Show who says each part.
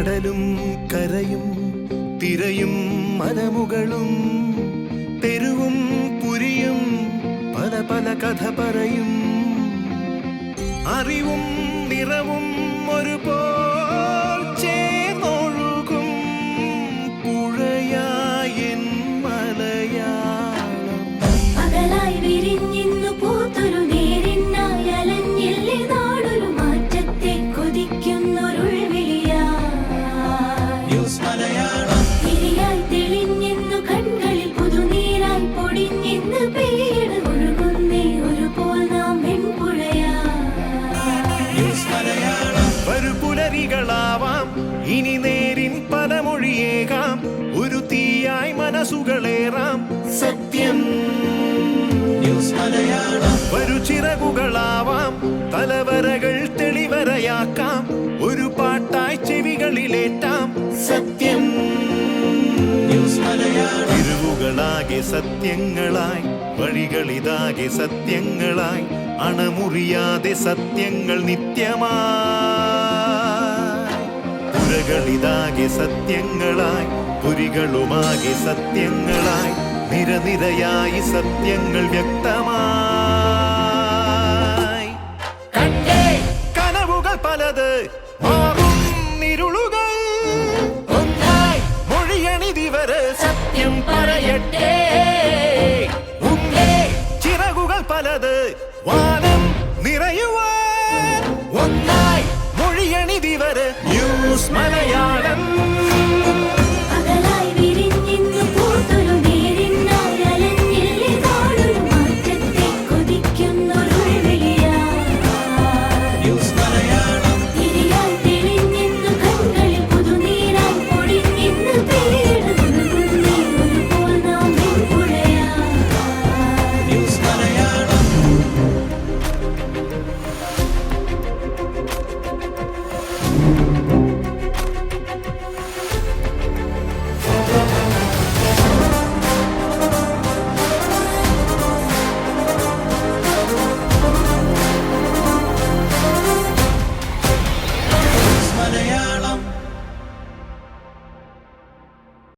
Speaker 1: കടലും കരയും തിരയും മലമുകളും തെരുവും പുരിയും പല പല കഥ പറയും. അറിവും നിറവും ഒരുപോൽ ഇനി നേരിൻ പദമൊഴിയേകാം. ഒരു തീയായി മനസ്സുകളേറാം. സത്യം. ഒരു ചിറകുകളാവാം. തലവരകൾ തെളിവരയാക്കാം. ഒരു പാട്ടായി ചെവികളിലേറ്റാം. സത്യം. തിരുവുകളാകെ സത്യങ്ങളായി. വഴികളിതാകെ സത്യങ്ങളായി. അണമുറിയാതെ സത്യങ്ങൾ നിത്യമായി പുരകളിതാകെ സത്യങ്ങളായി പുരികളുമാകെ സത്യങ്ങളായി നിരനിരയായി സത്യങ്ങൾ വ്യക്തമായി. കണ്ടേ. കനവുകൾ പലത് മാറും ഇരുളുകൾ ഒന്നായി. മൊഴിയണിതി സത്യം പറയട്ടെ. ഉണ്ടേ. ചിറകുകൾ പലത് വാനം നിറയുവാൻ. ഒന്നായി. மொழியணி திவர நியூஸ் மலையாளம்.
Speaker 2: Thank you.